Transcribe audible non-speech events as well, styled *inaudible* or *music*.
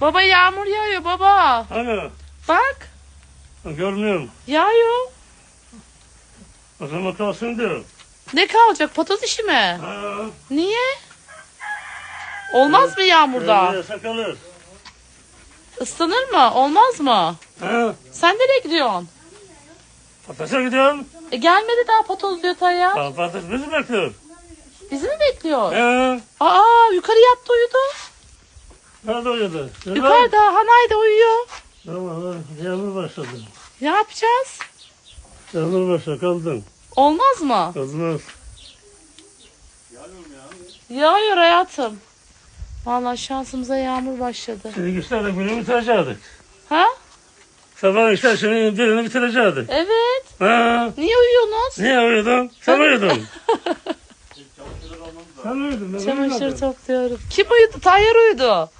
Baba yağmur yağıyor baba. Hani Bak görmüyorum. yağıyor. O zaman kalsın diyor. Ne kalacak patates mi? Ha. Niye? Olmaz mı yağmurda? Sakalır. Islanır mı? Olmaz mı? Ha. Sen nereye gidiyorsun? Patatese gidiyorsun. E gelmedi daha patates diyor Tayyar. Patates bizi bekliyor. Bizi mi bekliyor? Aa uyudu. Nerede uyudu? Yukarıda Hanay da uyuyor. Tamam. Yağmur başladı. Ne yapacağız? Yağmur başladı. Kaldın. Olmaz mı? Olmaz. Yağıyor hayatım. Vallahi şansımıza yağmur başladı. Şimdi işlerle birini bitirecektik. Ha? Sabah işler şimdi birini bitirecektik. Evet. Ha. Niye uyuyorsunuz? Niye uyudun? Sen uyudun. *laughs* Sen uyudun. ben Çamaşır uyumadım. topluyorum. Kim uyudu? Tayyar uyudu.